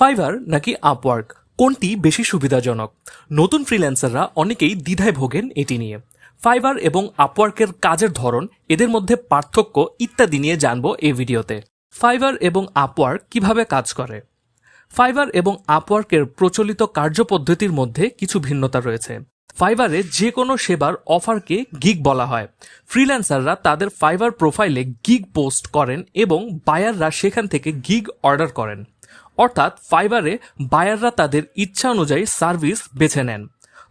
Fibre নাকি Upwork কোনটি বেশি সুবিধাজনক? নতুন ফ্রিল্যান্সাররা অনেকেই দ্বিধায় ভোগেন এটি নিয়ে। ফাইবার এবং আপওয়ার্কের কাজের ধরন, এদের মধ্যে পার্থক্য ইত্যাদি নিয়ে জানব এই ভিডিওতে। ফাইবার এবং আপওয়ার্ক কীভাবে কাজ করে? ফাইবার এবং আপওয়ার্কের প্রচলিত কার্যপদ্ধতির মধ্যে কিছু ভিন্নতা রয়েছে। ফাইবারে যে কোনো সেবার অফারকে গিগ বলা হয়। ফ্রিল্যান্সাররা তাদের ফাইবার প্রোফাইলে গিগ পোস্ট করেন এবং বায়াররা সেখান থেকে গিগ অর্ডার করেন। অর্থাৎ ফাইবারে বায়াররা তাদের ইচ্ছা অনুযায়ী সার্ভিস বেছে নেন।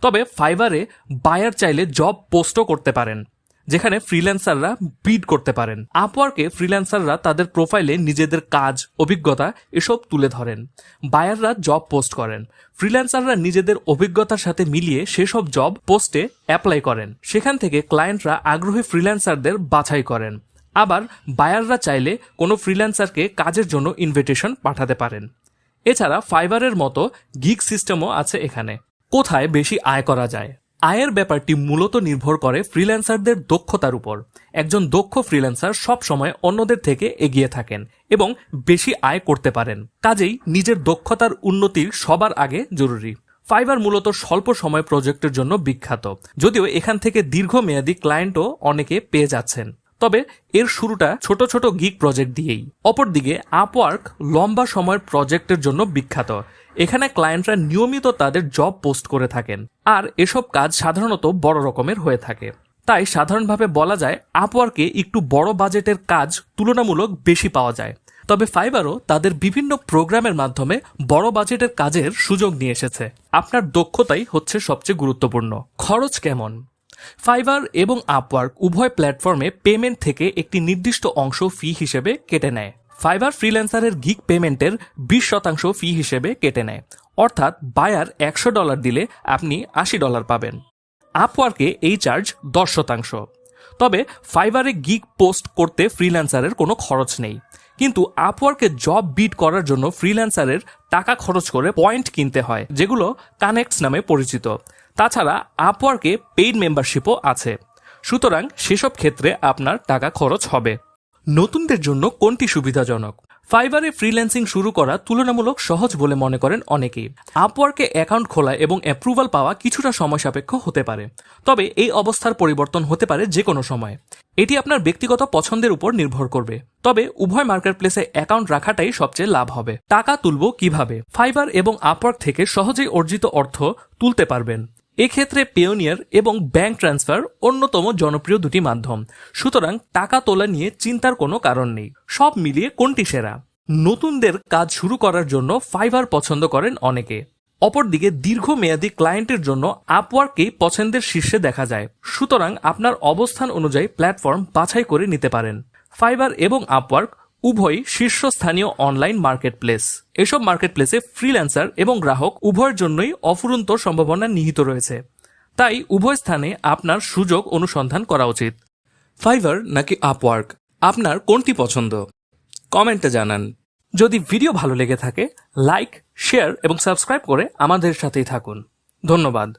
তবে ফাইবারে বায়ার চাইলে জব পোস্টও করতে পারেন, যেখানে ফ্রিল্যান্সাররা বিড করতে পারেন। আপওয়ার্কে ফ্রিল্যান্সাররা তাদের প্রোফাইলে নিজেদের কাজ, অভিজ্ঞতা এসব তুলে ধরেন। বায়াররা জব পোস্ট করেন। ফ্রিল্যান্সাররা নিজেদের অভিজ্ঞতার সাথে মিলিয়ে সেসব জব পোস্টে অ্যাপ্লাই করেন। সেখান থেকে ক্লায়েন্টরা আগ্রহী ফ্রিল্যান্সারদের বাছাই করেন। আবার বায়াররা চাইলে কোনো ফ্রিল্যান্সারকে কাজের জন্য ইনভিটেশন পাঠাতে পারেন। এছাড়া ফাইবারের মতো গিগ সিস্টেমও আছে এখানে। কোথায় বেশি আয় করা যায়? আয়ের ব্যাপারটি মূলত নির্ভর করে ফ্রিল্যান্সারদের দক্ষতার উপর। একজন দক্ষ ফ্রিল্যান্সার সব সময় অন্যদের থেকে এগিয়ে থাকেন এবং বেশি আয় করতে পারেন। কাজেই নিজের দক্ষতার উন্নতি সবার আগে জরুরি। ফাইবার মূলত স্বল্প সময় প্রজেক্টের জন্য বিখ্যাত। যদিও এখান থেকে দীর্ঘমেয়াদী ক্লায়েন্টও অনেকে পেয়ে যাচ্ছেন। তবে এর শুরুটা ছোট ছোট গিগ প্রজেক্ট দিয়েই। অপরদিকে আপওয়ার্ক লম্বা সময়ের প্রজেক্টের জন্য বিখ্যাত। এখানে ক্লায়েন্টরা নিয়মিত তাদের জব পোস্ট করে থাকেন। আর এসব কাজ সাধারণত বড় রকমের হয়ে থাকে। তাই সাধারণভাবে বলা যায় আপওয়ার্কে একটু বড় বাজেটের কাজ তুলনামূলক বেশি পাওয়া যায়। তবে ফাইবারও তাদের বিভিন্ন প্রোগ্রামের মাধ্যমে বড় বাজেটের কাজের সুযোগ নিয়ে এসেছে। আপনার দক্ষতাই হচ্ছে সবচেয়ে গুরুত্বপূর্ণ। খরচ কেমন? ফাইবার এবং আপওয়ার্ক উভয় প্ল্যাটফর্মে পেমেন্ট থেকে একটি নির্দিষ্ট অংশ ফি হিসেবে কেটে নেয়। ফাইবার ফ্রিল্যান্সারের গিগ পেমেন্টের বিশ শতাংশ ফি হিসেবে কেটে নেয়। অর্থাৎ বায়ার একশো ডলার দিলে আপনি আশি ডলার পাবেন। আপওয়ার্কে এই চার্জ দশ শতাংশ। তবে ফাইবারে গিগ পোস্ট করতে ফ্রিল্যান্সারের কোনো খরচ নেই। কিন্তু আপওয়ার্কে জব বিট করার জন্য ফ্রিল্যান্সারের টাকা খরচ করে পয়েন্ট কিনতে হয়, যেগুলো কানেক্টস নামে পরিচিত। তাছাড়া আপওয়ার্কে পেইড মেম্বারশিপও আছে। সুতরাং সেসব ক্ষেত্রে আপনার টাকা খরচ হবে। নতুনদের জন্য কোনটি সুবিধাজনক? ফাইবারে ফ্রিল্যান্সিং শুরু করা তুলনামূলক সহজ বলে মনে করেন অনেকেই। আপওয়ার্কে অ্যাকাউন্ট খোলা এবং অ্যাপ্রুভাল পাওয়া কিছুটা সময় সাপেক্ষ হতে পারে। তবে এই অবস্থার পরিবর্তন হতে পারে যে কোনো সময়। এটি আপনার ব্যক্তিগত পছন্দের উপর নির্ভর করবে। তবে উভয় মার্কেট প্লেসে অ্যাকাউন্ট রাখাটাই সবচেয়ে লাভ হবে। টাকা তুলব কীভাবে? ফাইবার এবং আপওয়ার্ক থেকে সহজেই অর্জিত অর্থ তুলতে পারবেন। এক্ষেত্রে পেওনিয়ার এবং ব্যাংক ট্রান্সফার অন্যতম জনপ্রিয় দুটি মাধ্যম। সুতরাং টাকা তোলা নিয়ে চিন্তার কোনো কারণ নেই। সব মিলিয়ে কোনটি সেরা? নতুনদের কাজ শুরু করার জন্য ফাইবার পছন্দ করেন অনেকে। অপরদিকে দীর্ঘমেয়াদী ক্লায়েন্টের জন্য আপওয়ার্ককেই পছন্দের শীর্ষে দেখা যায়। সুতরাং আপনার অবস্থান অনুযায়ী প্ল্যাটফর্ম বাছাই করে নিতে পারেন। ফাইবার এবং আপওয়ার্ক উভয়ই শীর্ষস্থানীয় অনলাইন মার্কেট প্লেস এসব মার্কেট প্লেসে ফ্রিল্যান্সার এবং গ্রাহক উভয়ের জন্যই অফুরন্ত সম্ভাবনা নিহিত রয়েছে। তাই উভয় স্থানে আপনার সুযোগ অনুসন্ধান করা উচিত। ফাইবার নাকি আপওয়ার্ক আপনার কোনটি পছন্দ? কমেন্টে জানান। যদি ভিডিও ভালো লেগে থাকে লাইক শেয়ার এবং সাবস্ক্রাইব করে আমাদের সাথেই থাকুন। ধন্যবাদ।